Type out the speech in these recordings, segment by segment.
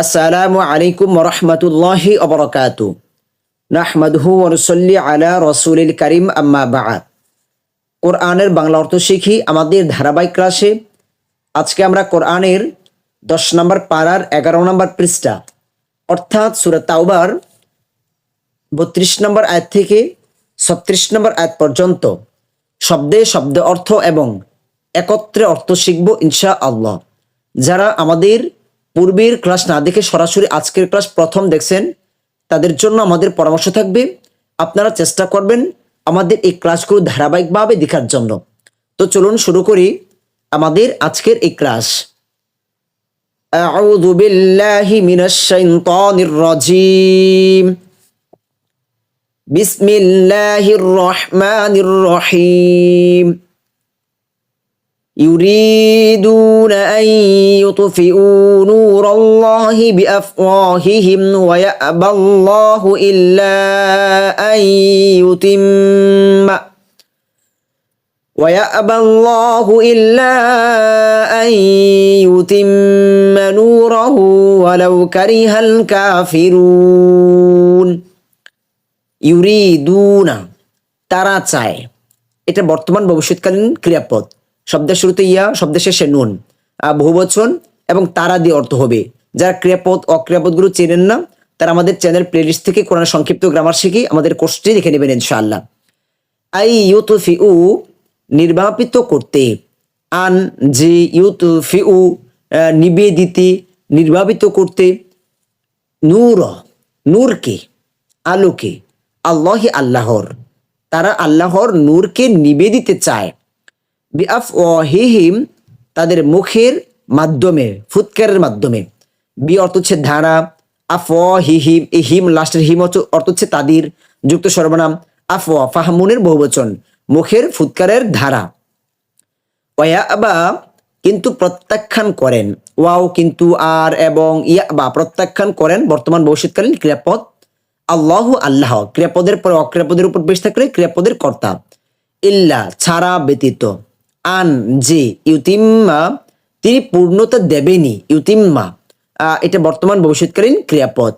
আসসালামু আলাইকুম রহমতুল্লাহি অবরকাতু নাহমাদহু ওরসল্লি আলা রসুলিল করিম, আম্মা বাআদ কোরআনের বাংলা অর্থ শিখি, আমাদের ধারাবাহিক ক্লাসে আজকে আমরা কোরআনের দশ নম্বর পাড়ার এগারো নম্বর পৃষ্ঠা, অর্থাৎ সুরা তাওবার বত্রিশ নম্বর আয়াত থেকে ছত্রিশ নম্বর আয়াত পর্যন্ত শব্দে শব্দ অর্থ এবং একত্রে অর্থ শিখব ইনশা আল্লাহ যারা আমাদের পূর্বের ক্লাস না দেখে সরাসরি আজকের ক্লাস প্রথম দেখছেন তাদের জন্য আমাদের পরামর্শ থাকবে আপনারা চেষ্টা করবেন আমাদের এই ক্লাসগুলো ধারাবাহিকভাবে দেখার জন্য তো চলুন শুরু করি আমাদের আজকের এই ক্লাস أعوذ بالله من الشيطان الرجيم بسم الله الرحمن الرحيم يريدون أن يطفئوا نور الله بأفواههم ويأبى الله إلا أن يتم ويأبى الله إلا أن يتم نوره ولو كره الكافرون ইউরিদুনা তারা চায় এটা বর্তমান ভবিষ্যৎকালীন ক্রিয়াপদ শব্দের শুরুতে ইয়া শব্দের শেষে নুন। বহুবচন এবং তারা দিয়ে অর্থ হবে। যারা ক্রিয়াপদ অক্রিয়াপদগুলো চেনেন না তারা আমাদের চ্যানেল প্লেলিস্ট থেকে কোরআন সংক্ষিপ্ত গ্রামার শিখি আমাদের কোর্সটি দেখে নেবেন ইনশাআল্লাহ। আই ইউতুফিউ নির্বাপিত করতে আন যে ইউতুফিউ আহ, নিবিয়ে নির্বাপিত করতে নূর নূরকে আলোকে আল্লাহি আল্লাহর। তারা আল্লাহর নূরকে নিবেদিতে চায়। বিআফ তাদের মুখের মাধ্যমে, ফুৎকারের মাধ্যমে। বি অর্থ হচ্ছে ধারা আফ হিহিম এই হিম, লাস্টের হিম অর্থ হচ্ছে তাদের যুক্ত সর্বনাম। আফ ফাহমুনের বহুবচন, মুখের ফুৎকারের ধারা। ওয়াবা কিন্তু প্রত্যাখ্যান করেন। ওয়াও কিন্তু আর এবং ইয়া বা প্রত্যাখ্যান করেন বর্তমান ভবিষ্যৎকালীন ক্রিয়াপদ আল্লাহ আল্লাহ। ক্রিয়াপদের পরে অক্রিয়াপদের উপর বেশ থাকলে ক্রিয়াপদের কর্তা। ইল্লা, ছাড়া ব্যতীত। আন, যে, ইউতিম্মা, তিনি পূর্ণতা দেবেনি, ইউতিম্মা। এটা বর্তমান ভবিষ্যৎকালীন ক্রিয়াপদ।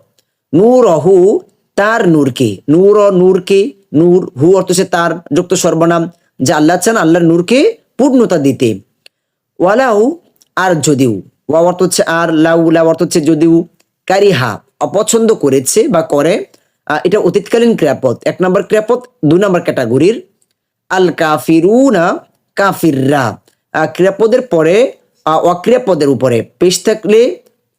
নূর হু তার নূরকে। নূর ও নূরকে, নূর, হু অর্থ হচ্ছে তার যুক্ত সর্বনাম, যা আল্লাহ চান আল্লাহর নূরকে পূর্ণতা দিতে। ওয়ালাউ, আর যদিও। ওয়া অর্থ হচ্ছে আর, লাউ লাউ অর্থ হচ্ছে যদিও। কারিহা, অপছন্দ করেছে বা করে। এটা অতীতকালীন ক্রিয়াপদ। এক নম্বর ক্রিয়াপদ দুই নম্বর ক্যাটাগরির। আল কাফিরুনা কাফিররা ক্রিয়াপদের পরে অক্রিয়াপদের উপরে। পেশ থাকলে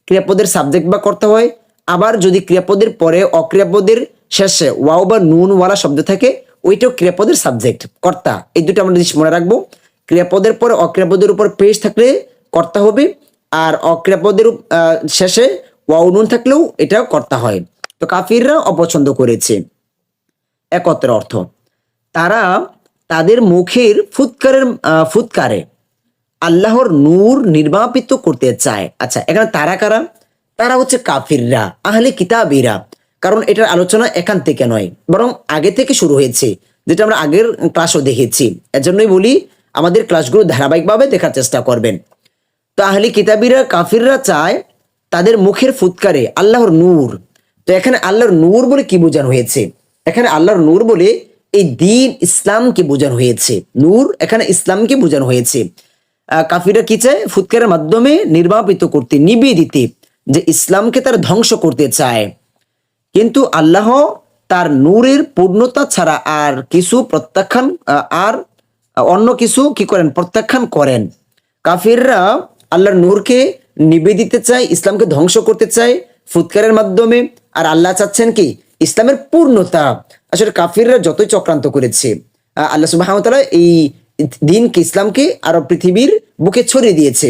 ক্রিয়াপদের সাবজেক্ট বা করতে হয়। আবার যদি ক্রিয়াপদের পরে অক্রিয়াপদের শেষে ওয়াও বা নুন ওয়ালা শব্দ থাকে, ওইটাও ক্রিয়াপদের সাবজেক্ট কর্তা। এই দুটো আমরা জিনিস মনে রাখব। ক্রিয়াপদের পরে অক্রিয়াপদের উপর পেশ থাকলে কর্তা হবে, আর অক্রিয়াপদের শেষে ওয়াও নুন থাকলেও এটাও কর্তা হয়। তো কাফিররা অপছন্দ করেছে। একত্র অর্থ। তারা তাদের মুখের ফুৎকারের ফুৎকারে আল্লাহর নূর নির্বাপিত করতে চায়। আচ্ছা এখানে তারা কারা? তারা হচ্ছে কাফিররা, আহলে কিতাবিরা। কারণ এটার আলোচনা এখান থেকে নয়, বরং আগে থেকে শুরু হয়েছে, যেটা আমরা আগের ক্লাসও দেখেছি। এজন্যই বলি, আমাদের ক্লাসগুলো ধারাবাহিকভাবে দেখার চেষ্টা করবেন। তো আহলি কিতাবিরা, কাফিররা চায় তাদের মুখের ফুৎকারে আল্লাহর নূর। তো এখানে আল্লাহর নূর বলে কি বোঝানো হয়েছে? এখানে আল্লাহর নূর বলে এই দিন ইসলামকে বোঝানো হয়েছে। নূর এখানে ইসলামকে বোঝানো হয়েছে। আহ, কাফিররা কি চায়? ফুৎকারের মাধ্যমে নির্বাপিত করতে নিবিয়ে দিতে যে ইসলামকে তারা ধ্বংস করতে চায়। কিন্তু আল্লাহ তার নূরের পূর্ণতা ছাড়া আর কিছু প্রত্যাখ্যান আর অন্য কিছু কি করেন? প্রত্যাখ্যান করেন। কাফিররা আল্লাহর নূরকে নিবে দিতে চায় ইসলামকে ধ্বংস করতে চায় ফুৎকারের মাধ্যমে। আর আল্লাহ চাচ্ছেন কি? ইসলামের পূর্ণতা। আসলে কাফিররা যতই চক্রান্ত করেছে আল্লাহ সুবাহ এই দিনকে ইসলামকে আরও পৃথিবীর বুকে ছড়িয়ে দিয়েছে।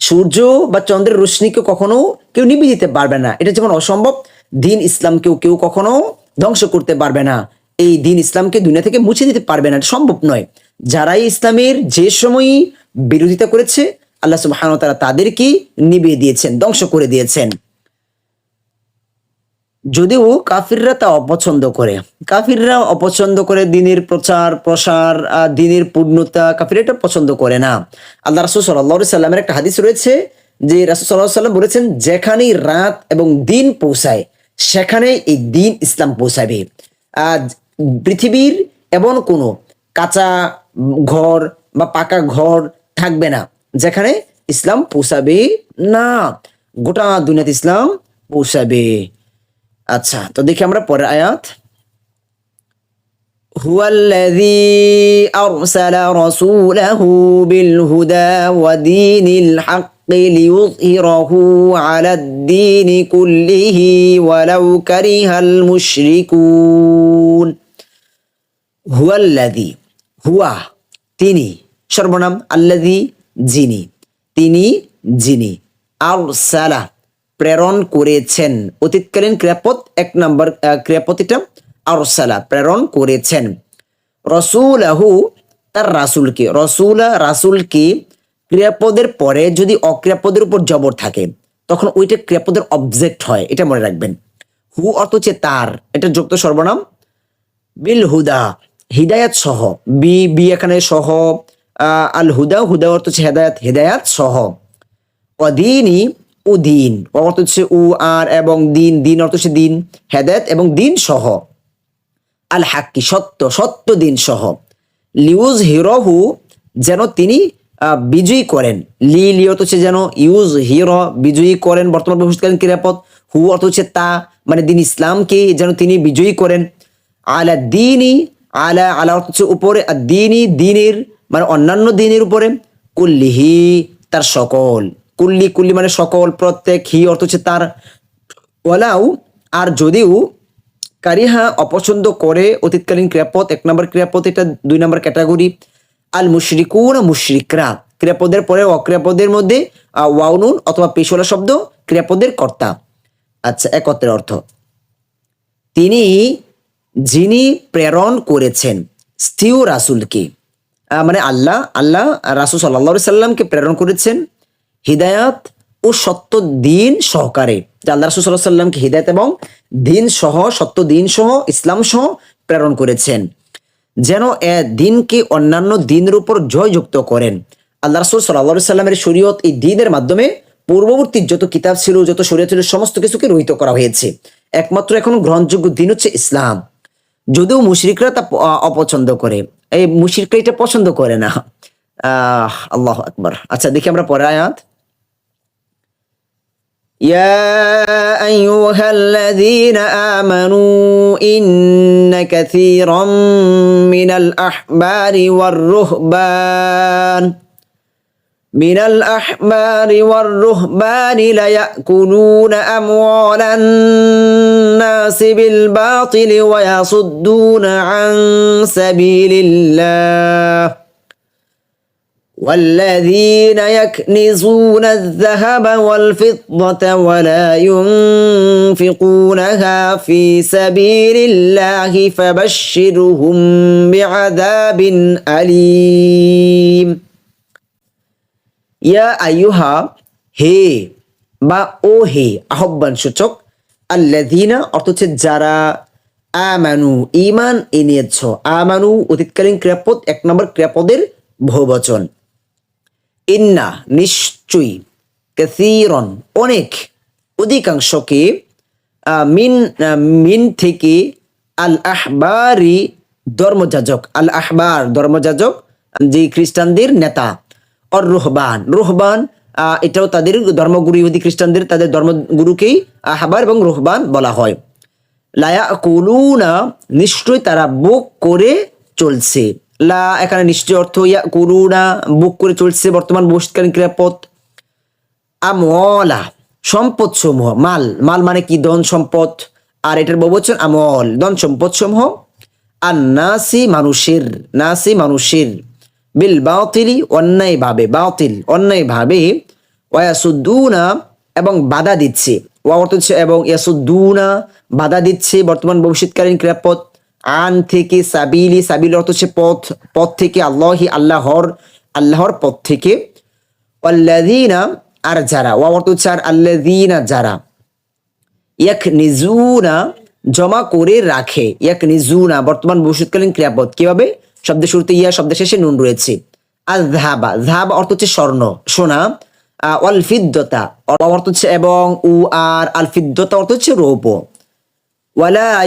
সূর্য বা চন্দ্রের রশ্মিকে কখনো কেউ নিবি দিতে পারবে না। এটা যেমন অসম্ভব, দিন ইসলামকেও কেউ কখনো ধ্বংস করতে পারবে না। এই দিন ইসলামকে দুনিয়া থেকে মুছে দিতে পারবে না সম্ভব নয়। যারাই ইসলামের যে সময়ই বিরোধিতা করেছে, আল্লাহ সুবাহ তারা তাদেরকে নিবিয়ে দিয়েছেন, ধ্বংস করে দিয়েছেন। যদিও কাফিররা তা অপছন্দ করে। কাফিররা অপছন্দ করে দিনের প্রচার, প্রসার দিনের পূর্ণতা কাফির এটা পছন্দ করে না। আল্লাহ রাসুল সাল্লাহ সাল্লামের একটা হাদিস রয়েছে যে রাসুল সাল্লাহ সাল্লাম বলেছেন, যেখানেই রাত এবং দিন পৌঁছায় সেখানে এই দিন ইসলাম পৌঁছাবে। আজ পৃথিবীর এমন কোনো কাঁচা ঘর বা পাকা ঘর থাকবে না, যেখানে ইসলাম পৌঁছাবে না। গোটা দুনিয়াতে ইসলাম পৌঁছাবে। আচ্ছা তো দেখি আমরা পরের আয়াত هو الذي أرسل رسوله بالهدى ودين الحق ليظهره على الدين كله ولو كره المشركون هو الذي هو তিনি সর্বনাম আল্লাদি যিনি তিনি যিনি আরসালা প্রেরণ করেছেন। অতীতকালীন ক্রিয়াপদ এক নম্বর আহ, ক্রিয়াপদ এটা? আরসালা প্রেরণ করেছেন। রসুলাহু তার রাসুলকে রসুলা রাসুলকে ক্রিয়াপদের পরে যদি অক্রিয়াপদের উপর জবর থাকে তখন ওইটা ক্রিয়াপদের অবজেক্ট হয় এটা মনে রাখবেন। হু অর্থ হচ্ছে তার এটা যুক্ত সর্বনাম। বিল হুদা হিদায়াত সহ বি বি এখানে সহ আহ, আল হুদা হুদা অর্থ হচ্ছে হেদায়াত হেদায়াত সহ। অদিনই ও দিন। অর্থ হচ্ছে উ, আর এবং দিন। দিন অর্থ হচ্ছে দিন, হেদায়াত এবং দিন সহ। আল হাক্কি, সত্য সত্য দিন সহ। লিউজ হিরহু যেন তিনি বিজয়ী করেন। লি লি অর্থ হচ্ছে যেন ইউজ হিরো বিজয়ী করেন। বর্তমান ভবিষ্যৎকালীন ক্রিয়াপদ হু অর্থ হচ্ছে তা মানে দিন ইসলামকে যেন তিনি বিজয়ী করেন। আলা দিনই আলা আলা অর্থ হচ্ছে উপরে। দিনই দিনের মানে অন্যান্য দিনের উপরে। কুল্লিহি, তার সকল। কুল্লি কুল্লি মানে সকল, প্রত্যেক, হি অর্থ হচ্ছে তার। ওলাও আর যদিও কারিহা অপছন্দ করে অতীতকালীন ক্রিয়াপদ, এক নম্বর ক্রিয়াপদ, এটা দুই নম্বর ক্যাটাগরি। আল মুশরিকুন মুশরিকরা, ক্রিয়াপদের পরে অক্রিয়াপদের মধ্যে ওয়াউনুন অথবা পেশোলা শব্দ ক্রিয়াপদের কর্তা। আচ্ছা একত্রের অর্থ। তিনি যিনি প্রেরণ করেছেন স্থির রাসুলকে মানে আল্লাহ আল্লাহ রাসুল সাল্লা সাল্লামকে প্রেরণ করেছেন। হিদায়াত ও সত্য দিন সহকারে। আল্লাহ রাসুল সাল্লাহ সাল্লামকে হিদায়ত এবং দিন সহ, সত্য দিন সহ, ইসলাম সহ প্রেরণ করেছেন। যেন এ দিনকে অন্যান্য দিনের উপর জয়যুক্ত করেন। আল্লাহ রাসুল সাল্লাহ সাল্লামের শরীয়ত এই দিনের মাধ্যমে পূর্ববর্তী যত কিতাব ছিল, যত শরীয়ত ছিল, সমস্ত কিছুকে রহিত করা হয়েছে। একমাত্র এখন গ্রহণযোগ্য দিন হচ্ছে ইসলাম। যদিও মুশরিকরা তা অপছন্দ করে। এই মুশরিকরা এটা পছন্দ করে না। আহ, আল্লাহ আকবার। আচ্ছা দেখি আমরা পরে আয়াত। يا أيها الذين آمنوا إن كثيرا من الأحبار والرهبان من الأحبار والرهبان ليأكلون أموال الناس بالباطل ويصدون عن سبيل الله. والذين يكنزون الذهب والفضة ولا ينفقونها في سبيل الله فبشرهم بعذاب أليم ইয়া আইয়ুহা হে বা ও হে আহ্বান সূচক আল্লাযীনা অর্থ হচ্ছে যারা আমানু ইমান এনেছ আমানু অতীতকালীন ক্রিয়াপদ এক নম্বর ক্রিয়াপদের বহুবচন ইন্না নিশ্চয়ই কাসীরন, অনেক, অধিকাংশকে মিন মিন থেকে আল আহবারি ধর্মযাজক, আল আহবার ধর্মযাজক, যে খ্রিস্টানদের নেতা, অর রুহবান রুহবান এটাও তাদের ধর্মগুরু, ইহুদি খ্রিস্টানদের তাদের ধর্মগুরুকেই আহবার এবং রুহবান বলা হয়। লায়া কুলুনা নিশ্চয়ই তারা বুক করে চলছে। লা, এখানে নিশ্চয় অর্থ ইয়া কুলুনা বুক করে চলছে বর্তমান ভবিষ্যৎকালীন ক্রিয়াপদ। আমলা সম্পদ সমূহ মাল। মাল মানে কি? ধন সম্পদ। আর এটার বহুবচন আমল ধন সম্পদ সমূহ আর নাসি মানুষের নাসি মানুষের। বিল বাতিলি, অন্যায় ভাবে, বাতিল, অন্যায় ভাবে। ওয়াসুদ্দুনা এবং বাধা দিচ্ছে। ওয়া অর্থ হচ্ছে, এবং ইয়াসুদ্দুনা, বাধা দিচ্ছে বর্তমান ভবিষ্যৎকালীন ক্রিয়াপদ। আন থেকে সাবিলি সাবিল অর্থ হচ্ছে পথ পথ থেকে আল্লাহি, আল্লাহর আল্লাহর পথ থেকে। আল্লাযীনা আর যারা ওয়া অর্থ হচ্ছে আর আল্লাযীনা যারা। ইয়াক নিজুনা জমা করে রাখে। ইয়াক নিজুনা বর্তমান ভবিষ্যৎকালীন ক্রিয়াপদ। কীভাবে? শব্দের শুরুতে ইয়া, শব্দের শেষে নুন রয়েছে। আর ধাবা ধাবা অর্থ হচ্ছে স্বর্ণ, সোনা। অল ফিদ্দতা অর্থ হচ্ছে এবং উ, আর আলফিদ্যতা অর্থ হচ্ছে রৌপ ওয়ালা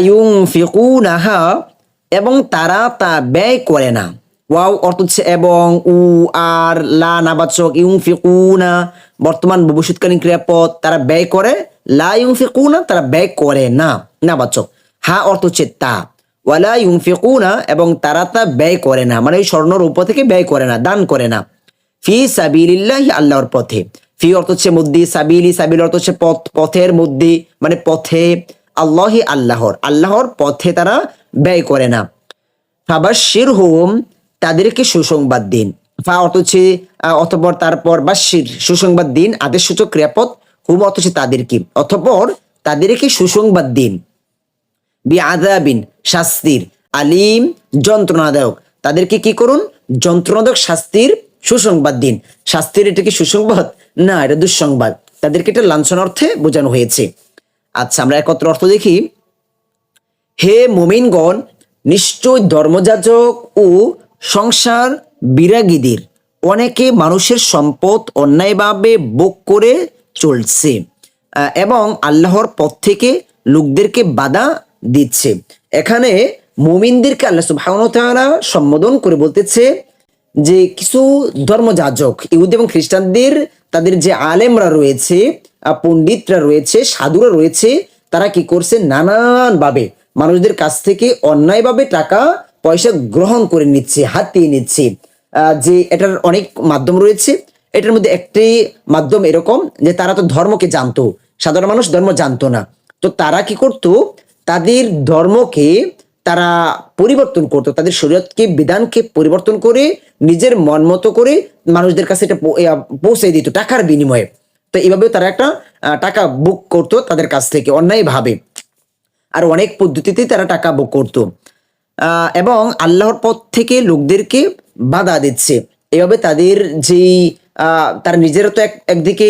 এবং তারা তা ব্যয় করে না। ওয়াও অর্থ হচ্ছে এবং, উ, আর, লা, নাবাচক ইউং ফিকুনা বর্তমান ভবিষ্যৎকালীন ক্রিয়াপদ, তারা ব্যয় করে। লা ইউং ফিকুনা তারা ব্যয় করে না, নাবাচক। হা অর্থ হচ্ছে তা। ওয়ালা ইউং ফিকুনা এবং তারা তা ব্যয় করে না মানে ওই স্বর্ণ রূপ থেকে ব্যয় করে না, দান করে না। ফি সাবিলিল্লাহি, আল্লাহর পথে। ফি অর্থ হচ্ছে মধ্যে, সাবিলি, সাবিল অর্থ হচ্ছে পথ, পথের মধ্যে মানে পথে। আল্লাহি আল্লাহর। আল্লাহর পথে তারা ব্যয় করে না। ফাবাশির হোম তাদেরকে সুসংবাদ দিন। ফা আহ, অতঃপর তারপর বাশির সুসংবাদ দিন আদেশ সূচক ক্রিয়াপদ হুম অর্থ হচ্ছে তাদেরকে। অতঃপর তাদেরকে সুসংবাদ দিন। বি আদাবিন শাস্তির। আলিম যন্ত্রণাদায়ক। তাদেরকে কি করুন? যন্ত্রণাদায়ক শাস্তির সুসংবাদ দিন। শাস্তির এটা কি সুসংবাদ? না এটা দুঃসংবাদ। তাদেরকে এটা লাঞ্ছন অর্থে বোঝানো হয়েছে। আচ্ছা আমরা একত্র অর্থ দেখি। হে মোমিনগণ, নিশ্চয় ধর্মযাজক ও সংসার বিরাগীদের অনেকে মানুষের সম্পদ অন্যায়ভাবে ভোগ করে চলছে এবং আল্লাহর পথ থেকে লোকদেরকে বাধা দিচ্ছে। এখানে মুমিনদেরকে আল্লাহ সুবহানাহু সম্বোধন করে বলতেছে যে, কিছু ধর্মযাজক, ইহুদি এবং খ্রিস্টানদের, তাদের যে আলেমরা রয়েছে পণ্ডিতরা রয়েছে, সাধুরা রয়েছে, তারা কি করছে? নানান ভাবে মানুষদের কাছ থেকে অন্যায়ভাবে টাকা, পয়সা গ্রহণ করে নিচ্ছে, হাতিয়ে নিচ্ছে। যে এটার অনেক মাধ্যম রয়েছে। এটার মধ্যে একটি মাধ্যম এরকম যে তারা তো ধর্মকে জানতো। সাধারণ মানুষ ধর্ম জানতো না। তো তারা কি করতো? তাদের ধর্মকে তারা পরিবর্তন করতো। তাদের শরীয়তকে, বিধানকে পরিবর্তন করে, নিজের মন মতো করে মানুষদের কাছে এটা পৌঁছে দিত টাকার বিনিময়ে। তো এইভাবে তারা একটা টাকা বুক করতো তাদের কাছ থেকে অন্যায় ভাবে আর অনেক পদ্ধতিতে তারা টাকা বুক করতো। এবং আল্লাহর পথ থেকে লোকদেরকে বাধা দিচ্ছে। এভাবে তাদের যেই তার তারা নিজেরা তো এক, একদিকে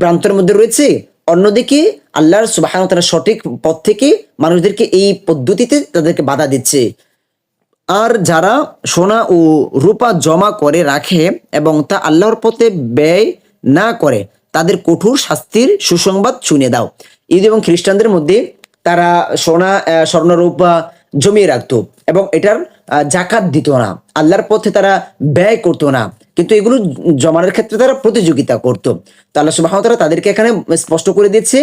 ভ্রান্তের মধ্যে রয়েছে, অন্যদিকে আল্লাহর সুবাহ তারা সঠিক পথ থেকে মানুষদেরকে এই পদ্ধতিতে তাদেরকে বাধা দিচ্ছে। আর যারা সোনা ও রূপা জমা করে রাখে এবং তা আল্লাহর পথে ব্যয় না করে তাদের কঠোর শাস্তির সুসংবাদ শুনে দাও। ঈদ এবং খ্রিস্টানদের মধ্যে তারা সোনা আহ, স্বর্ণ রূপা জমিয়ে রাখতো এবং এটার জাকাত দিত না। আল্লাহর পথে তারা ব্যয় করতো না। কিন্তু এগুলো জমানোর ক্ষেত্রে তারা প্রতিযোগিতা করতো। তো আল্লাহ সুবাহ তারা তাদেরকে এখানে স্পষ্ট করে দিচ্ছে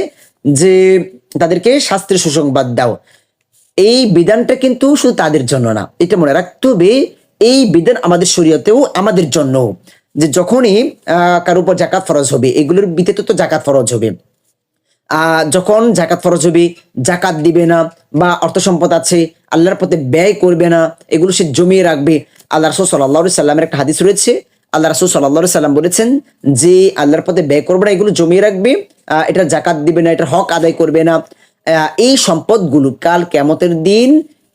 যে তাদেরকে শাস্ত্রের সুসংবাদ দাও। এই বিধানটা কিন্তু শুধু তাদের জন্য না এটা মনে রাখতে হবে এই বিধান আমাদের শরীয়তেও আমাদের জন্য যে যখনই কারও উপর জাকাত ফরজ হবে, এগুলোর ভিত্তিতে তো জাকাত ফরজ হবে। যখন জাকাত ফরজ হবে, জাকাত দিবে না বা অর্থ সম্পদ আছে, আল্লাহর পথে ব্যয় করবে না, এগুলো সে জমিয়ে রাখবে। আল্লাহ রসুল সাল্লাহ সাল্লামের একটা হাদিস রয়েছে। আল্লাহ রসুল সাল্লাহ সাল্লাম বলেছেন যে, আল্লাহর পথে ব্যয় করবে না, এগুলো জমিয়ে রাখবে। এটা জাকাত দিবে না এটা হক আদায় করবে না। এই সম্পদগুলো কাল কেমতের দিন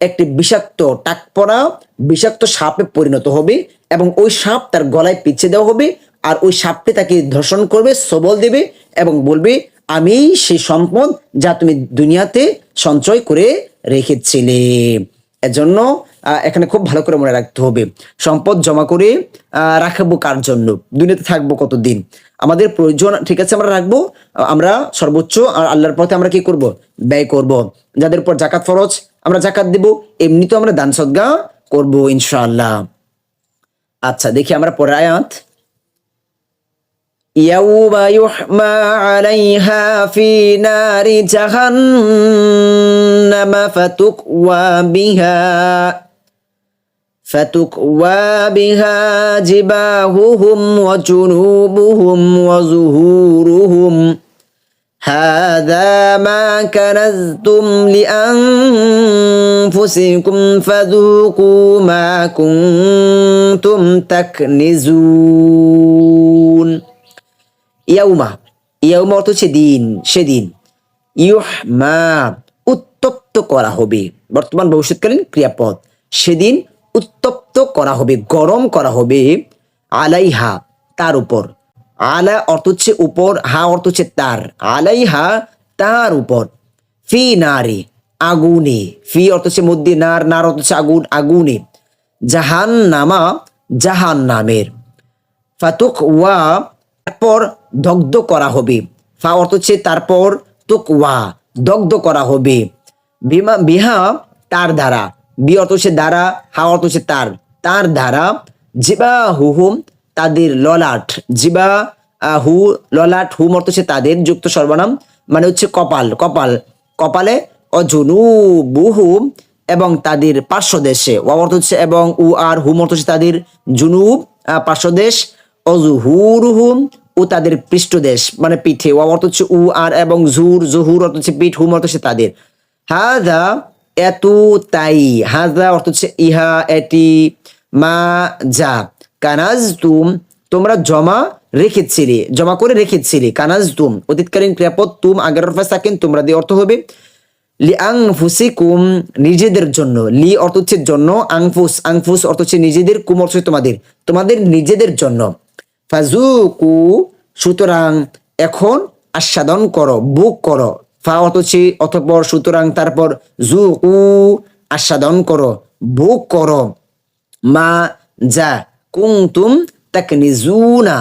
একটি বিষাক্ত টাক পড়া বিষাক্ত সাপে পরিণত হবে এবং ওই সাপ তার গলায় পিছিয়ে দেওয়া হবে আর ওই সাপটি তাকে ধর্ষণ করবে, সবল দেবে এবং বলবে, আমি সেই সম্পদ যা তুমি দুনিয়াতে সঞ্চয় করে রেখেছিলে। এজন্য এখানে খুব ভালো করে মনে রাখতে হবে সম্পদ জমা করে আহ, রাখবো কার জন্য দুনিয়াতে থাকবো কতদিন আমাদের প্রয়োজন ঠিক আছে আমরা রাখবো আহ, আমরা সর্বোচ্চ আর আল্লাহর পথে আমরা কি করব ব্যয় করব যাদের উপর জাকাত ফরজ আমরা জাকাত দিব এমনি তো আমরা দান সদ্গা করবো ইনশাআল্লাহ আচ্ছা দেখি আমরা পরের আয়াত يوم يحمى عليها في نار جهنم فتكوى بها فتكوى بها جباههم وجنوبهم وظهورهم هذا ما كنزتم لأنفسكم فذوقوا ما كنتم تكنزون ইয়াউমা ইয়াউমা অর্থ হচ্ছে দিন সেদিন ইউহমা উত্তপ্ত করা হবে বর্তমান ভবিষ্যৎকালীন ক্রিয়াপদ সেদিন উত্তপ্ত করা হবে, গরম করা হবে আলাইহা তার উপর। আলা অর্থ হচ্ছে উপর, হা অর্থ হচ্ছে তার। আলাইহা তার উপর। ফি নারে, আগুনে। ফি অর্থ হচ্ছে মধ্যে নার নার অর্থ হচ্ছে আগুন, আগুনে। জাহান নামা জাহান নামের ফাতুক ওয়া তারপর দগ্ধ করা হবে। ফা অর্থ হচ্ছে তারপর তুক ওয়া দগ্ধ করা হবে। বিমা, বিহা, তার দ্বারা। বি অর্থ হচ্ছে দ্বারা, হা অর্থ হচ্ছে তার। তার দ্বারা জিবা হুহুম তাদের ললাট। জিবা হু, ললাট, হুম অর্থ হচ্ছে তাদের, যুক্ত সর্বনাম মানে হচ্ছে কপাল কপাল। কপালে অজনু বুহুম এবং তাদের পার্শ্বদেশে। ওয়া অর্থ হচ্ছে এবং উ আর, হুম অর্থ হচ্ছে তাদের জুনুব পার্শ্বদেশ। অজুহুরুহুম ও তাদের পৃষ্ঠদেশ মানে পিঠে। ওয়া অর্থ হচ্ছে উ আর এবং জুর জহুর অর্থ হচ্ছে পিঠ, হুম অর্থ হচ্ছে তাদের। হাদা এত তাই। হাদা অর্থ হচ্ছে, ইহা এটি মা যা। কানাজ তুম তোমরা জমা রেখেছিলে, জমা করে রেখেছিলে। কানাজ তুম অতীতকালীন ক্রিয়াপদ তুম আগের অর্থ সাকিন, তোমরা দিয়ে অর্থ হবে লি আংফুসিকুম নিজেদের জন্য। লি অর্থ হচ্ছে জন্য, আংফুস আংফুস অর্থ হচ্ছে নিজেদের কুম অর্থ তোমাদের তোমাদের নিজেদের জন্য। ফাজুকু সুতরাং এখন আস্বাদন করো, বুক করো। ফা অতঃপর সুতরাং তারপর জু উ আস্বাদন করো বুক করো। মা যা কুংতুম তাকনিজুনা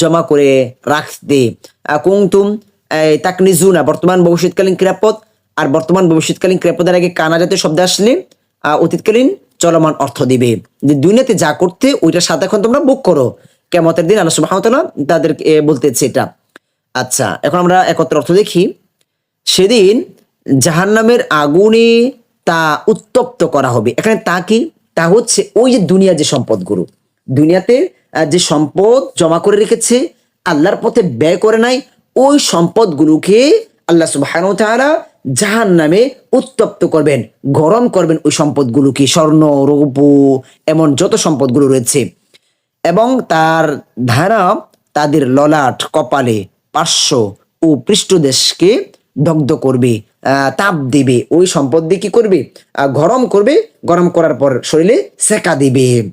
জমা করে রাখতে। আহ, কুংতুম এই, তাকনিজুনা বর্তমান ভবিষ্যৎকালীন ক্রিয়াপদ আর বর্তমান ভবিষ্যৎকালীন ক্রিয়াপদের আগে কানা জাতীয় শব্দ আসলে অতীতকালীন চলমান অর্থ দিবে। যে দুনিয়াতে যা করতে ওইটার সাথে এখন তোমরা বুক করো। কেমতের দিন আল্লাহ সুবহানাহু তাদের বলতেছে এটা। আচ্ছা এখন আমরা একত্র অর্থ দেখি। সেদিন জাহান্নামের আগুনে তা উত্তপ্ত করা হবে। এখানে তা কি? তা হচ্ছে ওই যে দুনিয়ার যে সম্পদগুলো দুনিয়াতে যে সম্পদ জমা করে রেখেছে, আল্লাহর পথে ব্যয় করে নাই, ওই সম্পদগুলোকে আল্লাহ সুবহানাহু ওয়া তাআলা জাহান নামে উত্তপ্ত করবেন, গরম করবেন ওই সম্পদগুলোকে, স্বর্ণ, রৌপ্য, এমন যত সম্পদগুলো রয়েছে। এবং তার ধারা তাদের ললাট কপালে পার্শ্ব ও পৃষ্ঠদেশকে দগ্ধ করবে তাপ দিবে ওই সম্পদ দিয়ে কি করবে? গরম করবে গরম করার পর শরীরে সেকা দিবে।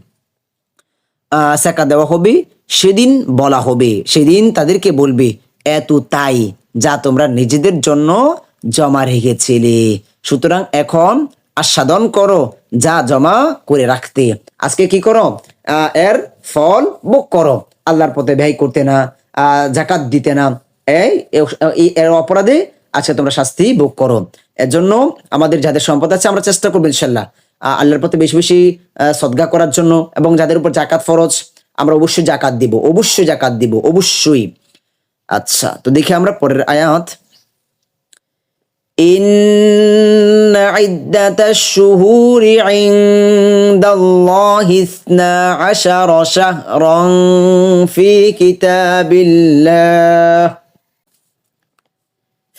সেকা দেওয়া হবে সেদিন বলা হবে সেদিন তাদেরকে বলবে এত তাই যা তোমরা নিজেদের জন্য জমা রেখেছিলে। সুতরাং এখন আস্বাদন করো যা জমা করে রাখতে। আজকে কি করো? এর ফল ভোগ করো। আল্লাহর পথে ব্যয় করতে না আহ, জাকাত দিতে না। এই- এর অপরাধে আজকে তোমরা শাস্তি ভোগ করো এর জন্য আমাদের যাদের সম্পদ আছে আমরা চেষ্টা করবো ইনশাল্লাহ আহ, আল্লাহর পথে বেশি বেশি আহ, সদগা করার জন্য এবং যাদের উপর জাকাত ফরজ আমরা অবশ্যই জাকাত দিব অবশ্যই জাকাত দিব অবশ্যই আচ্ছা তো দেখি আমরা পরের আয়াত إن عدة الشهور عند الله اثنا عشر شهرا في كتاب الله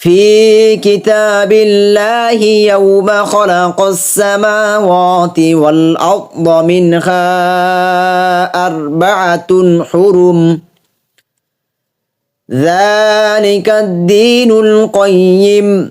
في كتاب الله يوم خلق السماوات والأرض منها أربعة حرم. ذلك الدين القيم.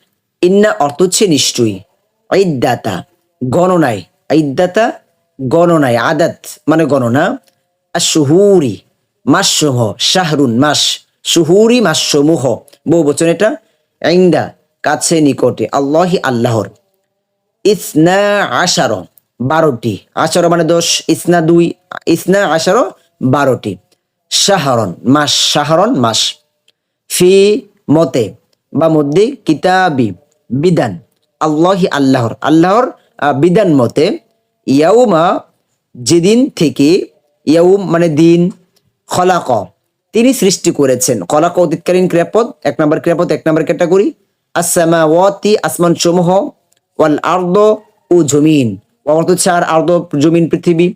ইন্না অর্থ হচ্ছে নিশ্চয়ই। ঐদাতা গণনায়। ঐদাতা গণনায়। আদাত মানে গণনা। আর সুহুরি মাসসমূহ শাহরুন, মাস। সুহুরি মাসসমূহ বহু বচন এটা। ইন্দা কাছে, নিকটে। আল্লাহি, আল্লাহর। ইসনা আশারো, বারোটি। আশারো মানে দশ, ইসনা দুই, ইসনা আশারো, বারোটি। শাহরন, মাস। শাহরন, মাস। ফি, মতে। বা মধ্যে কিতাবি। বিধান। আল্লাহি আল্লাহর। আল্লাহর বিধান মতে ইয়াউমা, যেদিন থেকে ইয়াউম মানে দিন, খলাক, তিনি সৃষ্টি করেছেন। খলাক অতীতকালীন ক্রিয়াপদ, এক নম্বর ক্রিয়াপদ, এক নম্বর ক্যাটাগরি। আসামা ওয়াতি আসমান সমূহ ওয়াল আর্দ ও জমিন। অর্থ হচ্ছে আর, আর্দ, জমিন, পৃথিবী।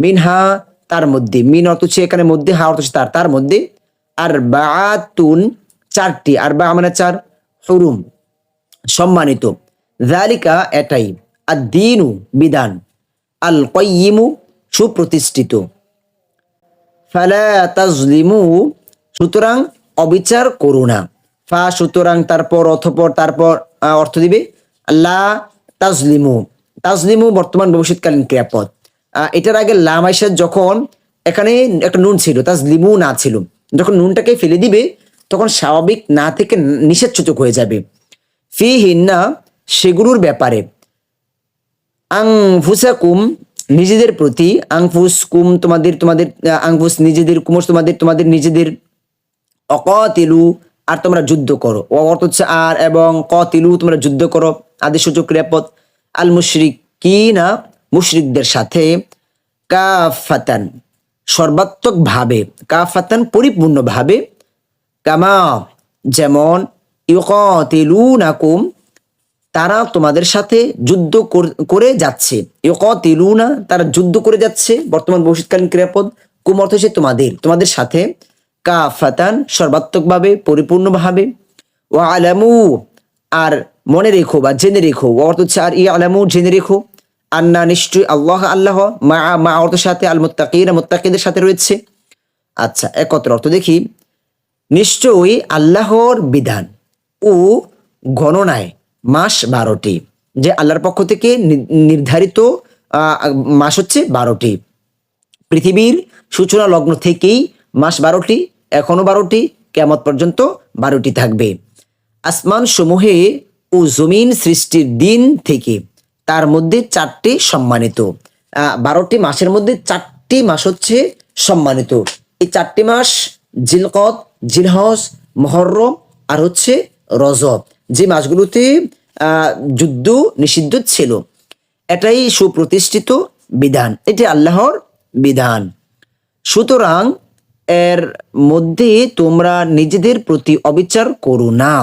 মিনহা, তার মধ্যে। মিন অর্থ হচ্ছে এখানে মধ্যে, হা অর্থ তার। তার মধ্যে আর বাতুন চারটি। আর বা মানে চার, হরুম। সম্মানিত। জালিকা এটাই আর দিনু বিধান আল কয়িমু সুপ্রতিষ্ঠিত। ফালা তাজলিমু, সুতরাং অবিচার করো না। ফা সুতরাং তারপর অথপর তারপর অর্থ দিবে? লা তাজলিমু। তাজলিমু বর্তমান ভবিষ্যৎকালীন ক্রিয়াপদ। এটার আগে লাম আইসা যখন এখানে একটা নুন ছিল, তাজলিমু না ছিল, যখন নুনটাকে ফেলে দিবে, তখন স্বাভাবিক না থেকে নিষেধ সূচক হয়ে যাবে। ফি হিন্না সেগুলোর ব্যাপারে। আংফুসাকুম, নিজেদের প্রতি। আংফুস কুম তোমাদের তোমাদের আংফুস নিজেদের কুমস তোমাদের তোমাদের নিজেদের অকতিলু, আর তোমরা যুদ্ধ করো। অর্থ হচ্ছে আর এবং কতিলু, তোমরা যুদ্ধ করো। আদি সূচক ক্রিয়াপদ। আল মুশরিক কি না মুশরিকদের সাথে। কাফাতান সর্বাত্মক ভাবে কাফাতান পরিপূর্ণ ভাবে কামা, যেমন ইউকাতিলুনাকুম, তারা তোমাদের সাথে যুদ্ধ কর- যাচ্ছে। ইউকাতিলুনা, তারা যুদ্ধ করে যাচ্ছে, বর্তমান ভবিষ্যৎকালীন ক্রিয়াপদ। কুম অর্থ হচ্ছে তোমাদের তোমাদের সাথে। কাফাতান, সর্বাত্মকভাবে, পরিপূর্ণভাবে। ও আলামু আর মনে রেখো বা জেনে রেখো। ও অর্থ হচ্ছে আর ই আলামু জেনে রেখো। আন্না নিশ্চয়ই আল্লাহ আল্লাহ, মা মা অর্থের সাথে, আল মুত্তাকিরা মুত্তাকিদের সাথে রয়েছে। আচ্ছা একত্র অর্থ দেখি। নিশ্চয়ই আল্লাহর বিধান। ও গণনায় মাস বারোটি, যে আল্লাহর পক্ষ থেকে নির্ধারিত মাস হচ্ছে বারোটি। পৃথিবীর সূচনা লগ্ন থেকেই মাস বারোটি, এখনও বারোটি কেমত পর্যন্ত বারোটি থাকবে। আসমান সমূহে ও জমিন সৃষ্টির দিন থেকে তার মধ্যে চারটি সম্মানিত। বারোটি মাসের মধ্যে চারটি মাস হচ্ছে সম্মানিত। এই চারটি মাস জিলকত, জিলহজ, মহরম আর হচ্ছে রজব, যে মাসগুলোতে যুদ্ধ নিষিদ্ধ ছিল, এটাই সুপ্রতিষ্ঠিত বিধান, এটি আল্লাহর বিধান। সুতরাং এর মধ্যে তোমরা নিজেদের প্রতি অবিচার করো না।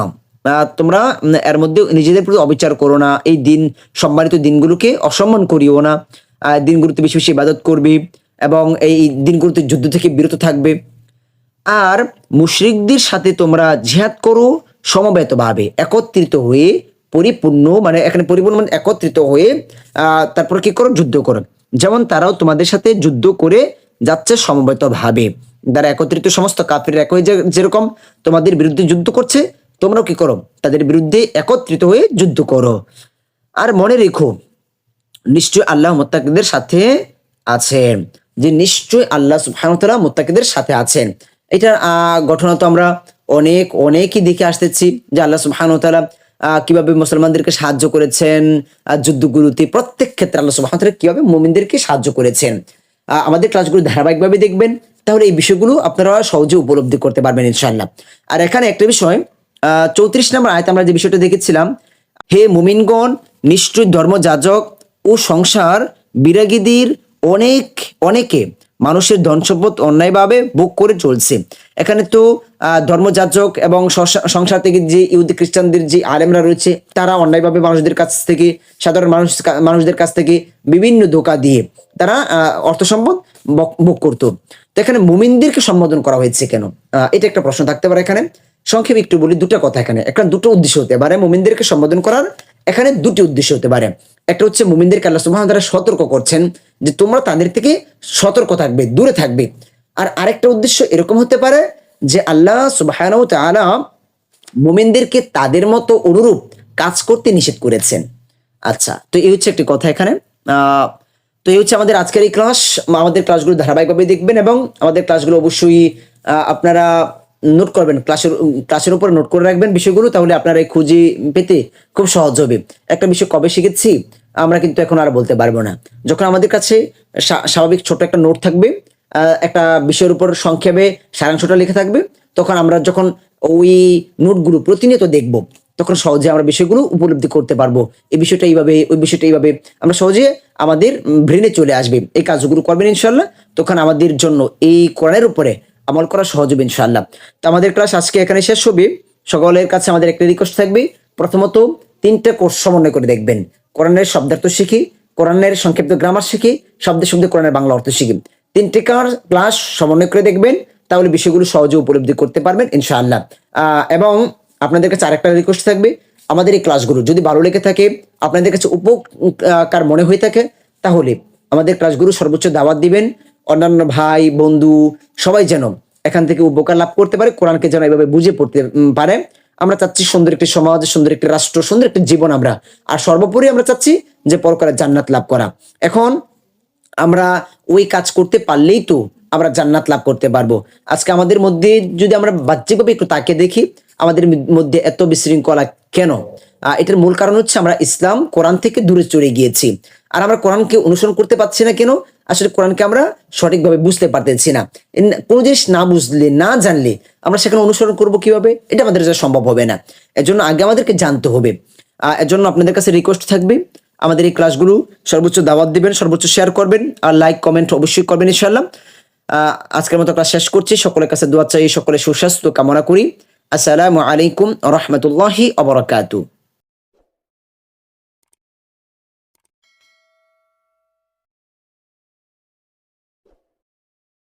তোমরা এর মধ্যে নিজেদের প্রতি অবিচার করো না, এই দিন, সম্মানিত দিনগুলোকে অসম্মান করিও না। দিনগুলোতে বেশি বেশি ইবাদত করবে এবং এই দিনগুলোতে যুদ্ধ থেকে বিরত থাকবে। আর মুশরিকদের সাথে তোমরা জিহাদ করো সমবেতভাবে, একত্রিত হয়ে পরিপূর্ণ মানে এখানে পরিপূর্ণ মানে একত্রিত হয়ে তারপর কি করো? যুদ্ধ করো। যেমন তারাও তোমাদের সাথে যুদ্ধ করে যাচ্ছে সমবেতভাবে। যারা একত্রিত, সমস্ত কাফির এক যে- যেরকম তোমাদের বিরুদ্ধে যুদ্ধ করছে, তোমরাও কি করো? তাদের বিরুদ্ধে একত্রিত হয়ে যুদ্ধ করো। আর মনে রেখো, নিশ্চয় আল্লাহ মোত্তাকিদের সাথে আছেন। যে নিশ্চয় আল্লাহ সুবহানাহু মোত্তাকিদের সাথে আছেন। এটার ঘটনা তো আমরা অনেক অনেকই দেখে আসতেছি যে আল্লাহ সুবহানাহু তাআলা কীভাবে মুসলমানদেরকে সাহায্য করেছেন আহ, যুদ্ধগুলোতে প্রত্যেক ক্ষেত্রে আল্লাহ সুবহানাহু তাআলা কীভাবে মুমিনদেরকে সাহায্য করেছেন। আমাদের ক্লাসগুলো ধারাবাহিকভাবে দেখবেন তাহলে এই বিষয়গুলো আপনারা সহজে উপলব্ধি করতে পারবেন ইনশাআল্লাহ। আর এখানে একটা বিষয় চৌত্রিশ নম্বর আয়তে আমরা যে বিষয়টা দেখেছিলাম হে মুমিনগণ নিশ্চয় ধর্মযাজক ও সংসার বিরাগীদের অনেক অনেকে মানুষের ধন সম্পদ অন্যায়ভাবে ভোগ করে চলছে। এখানে তো আহ, ধর্মযাজক এবং সংসার থেকে যে ইহুদি খ্রিস্টানদের যে আলেমরা রয়েছে তারা অন্যায়ভাবে মানুষদের কাছ থেকে সাধারণ মানুষ মানুষদের কাছ থেকে বিভিন্ন ধোকা দিয়ে তারা অর্থ সম্পদ ভোগ করতো। তো এখানে মুমিনদেরকে সম্বোধন করা হয়েছে কেন? এটা একটা প্রশ্ন থাকতে পারে এখানে। সংক্ষেপে একটু বলি দুটো কথা এখানে। একটা দুটো উদ্দেশ্য হতে পারে মুমিনদেরকে সম্বোধন করার। এখানে দুটি উদ্দেশ্য হতে পারে। একটা হচ্ছে মুমিনদেরকে আল্লাহ তাআলা সতর্ক করছেন। যে তোমরা তাদের থেকে সতর্ক থাকবে, দূরে থাকবে। আর আরেকটা উদ্দেশ্য এরকম হতে পারে যে আল্লাহ তাআলা মুমিনদেরকে তাদের মতো অনুরূপ কাজ করতে নিষেধ করেছেন। আচ্ছা তো এই হচ্ছে একটি কথা এখানে। তো এই হচ্ছে আমাদের আজকের এই ক্লাস আমাদের ক্লাসগুলো ধারাবাহিকভাবে দেখবেন এবং আমাদের ক্লাসগুলো অবশ্যই আপনারা নোট করবেন। ক্লাসের ক্লাসের উপর নোট করে রাখবেন বিষয়গুলো, তাহলে আপনারা এই খুঁজে পেতে খুব সহজ হবে। একটা বিষয় কবে শিখেছি? আমরা কিন্তু এখন আর বলতে পারব না। যখন আমাদের কাছে স্বা- স্বাভাবিক ছোট একটা নোট থাকবে একটা বিষয়ের উপর সংক্ষেপে সারাংশটা লেখা থাকবে, তখন আমরা যখন ওই নোটগুলো প্রতিনিয়ত দেখব, তখন সহজে আমরা বিষয়গুলো উপলব্ধি করতে পারব। এই বিষয়টা এইভাবে, ওই বিষয়টা এইভাবে আমরা সহজে আমাদের ব্রেনে চলে আসবে। এই কাজগুলো করবেন ইনশাল্লাহ তখন আমাদের জন্য এই কোরআনের উপরে আমল করা সহজ হবে ইনশাল্লাহ তো আমাদের ক্লাস আজকে এখানে শেষ হবে। সকলের কাছে আমাদের একটা রিকোয়েস্ট থাকবে, প্রথমত তিনটা কোর্স সমন্বয় করে দেখবেন। কোরআনের শব্দার্থ শিখি, কোরআনের সংক্ষিপ্ত গ্রামার শিখি, শব্দে শব্দে কোরআনের বাংলা অর্থ শিখি। তিনটে কার- ক্লাস সমন্বয় করে দেখবেন, তাহলে বিষয়গুলো সহজে উপলব্ধি করতে পারবেন, ইনশাআল্লাহ। এবং আপনাদের কাছে আরেকটা রিকোয়েস্ট থাকবে, আমাদের এই ক্লাসগুলো যদি ভালো লেগে থাকে, আপনাদের কাছে উপকার মনে হয়ে থাকে, তাহলে আমাদের ক্লাসগুলো সর্বোচ্চ দাওয়াত দিবেন। অন্যান্য ভাই, বন্ধু, সবাই যেন এখান থেকে উপকার লাভ করতে পারে, কোরআনকে যেন এভাবে বুঝে পড়তে পারে। আমরা চাচ্ছি সুন্দর একটি সমাজ, সুন্দর একটি রাষ্ট্র, সুন্দর একটি জীবন আমরা। আর সর্বোপরি আমরা চাচ্ছি যে পরকালে জান্নাত লাভ করা। এখন আমরা ওই কাজ করতে পারলেই তো আমরা জান্নাত লাভ করতে পারব। আজকে আমাদের মধ্যে যদি আমরা বাহ্যিকভাবে একটু তাকে দেখি, আমাদের মধ্যে এত বিশৃঙ্খলা কেন? এটার মূল কারণ হচ্ছে আমরা ইসলাম কোরআন থেকে দূরে চলে গিয়েছি। আর আমরা কোরআনকে অনুসরণ করতে পারছি না কেন? আসলে কোরআনকে আমরা সঠিকভাবে বুঝতে পারতেছি না। কোনো জিনিস না বুঝলে না জানলে আমরা সেখানে অনুসরণ করব কীভাবে? এটা আমাদের সম্ভব হবে না। এজন্য আগে আমাদেরকে জানতে হবে। আহ, এজন্য আপনাদের কাছে রিকোয়েস্ট থাকবে আমাদের এই ক্লাসগুলো সর্বোচ্চ দাওয়াত দিবেন সর্বোচ্চ শেয়ার করবেন আর লাইক কমেন্ট অবশ্যই করবেন ইনশাল্লাহ আজকের মতো ক্লাস শেষ করছি। সকলের কাছে দোয়া চাই সকলের সুস্বাস্থ্য কামনা করি। আসসালামু আলাইকুম রহমতুল্লাহি অবরাকাতু